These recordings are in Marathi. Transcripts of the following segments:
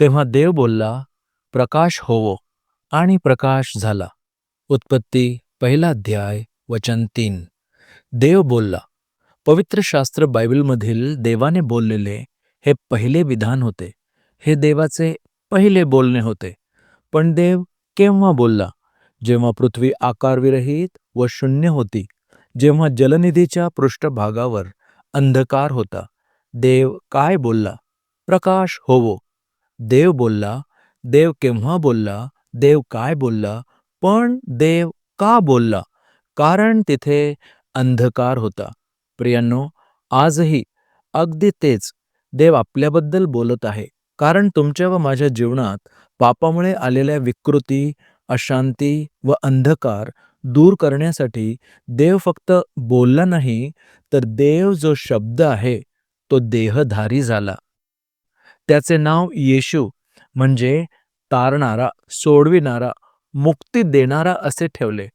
तेव्हा देव बोलला प्रकाश होवो. आणि प्रकाश झाला. उत्पत्ती पहिला अध्याय वचन तीन. देव बोलला पवित्र शास्त्र बायबलमधील देवाने बोललेले हे पहिले विधान होते. हे देवाचे पहिले बोलणे होते. पण देव केव्हा बोलला? जेव्हा पृथ्वी आकारविरहित व शून्य होती जेव्हा जलनिधीच्या पृष्ठभागावर अंधकार होता देव काय बोलला? प्रकाश होवो. देव बोलला देव केव्हा बोलला? देव काय बोलला? पण देव का बोलला? कारण तिथे अंधकार होता. प्रियांनो आजही अगदी तेच देव आपल्याबद्दल बोलत आहे. कारण तुमच्या व माझ्या जीवनात पापामुळे आलेल्या विकृती अशांती व अंधकार दूर करण्यासाठी देव फक्त बोलला नाही तर देव जो शब्द आहे तो देहधारी झाला. त्याचे नाव येशू म्हणजे तारणारा सोडविणारा मुक्ती देणारा असे ठेवले.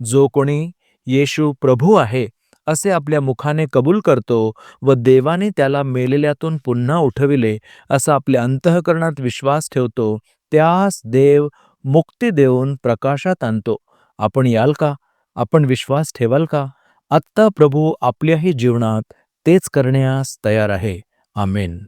जो कोणी येशू प्रभू आहे असे आपल्या मुखाने कबूल करतो व देवाने त्याला मेलेल्यातून पुन्हा उठविले असा आपल्या अंतःकरणात विश्वास ठेवतो त्यास देव मुक्ती देऊन प्रकाशात आणतो. आपण याल का? आपण विश्वास ठेवाल का? आत्ता प्रभू आपल्याही जीवनात तेच करण्यास तयार आहे. आमेन.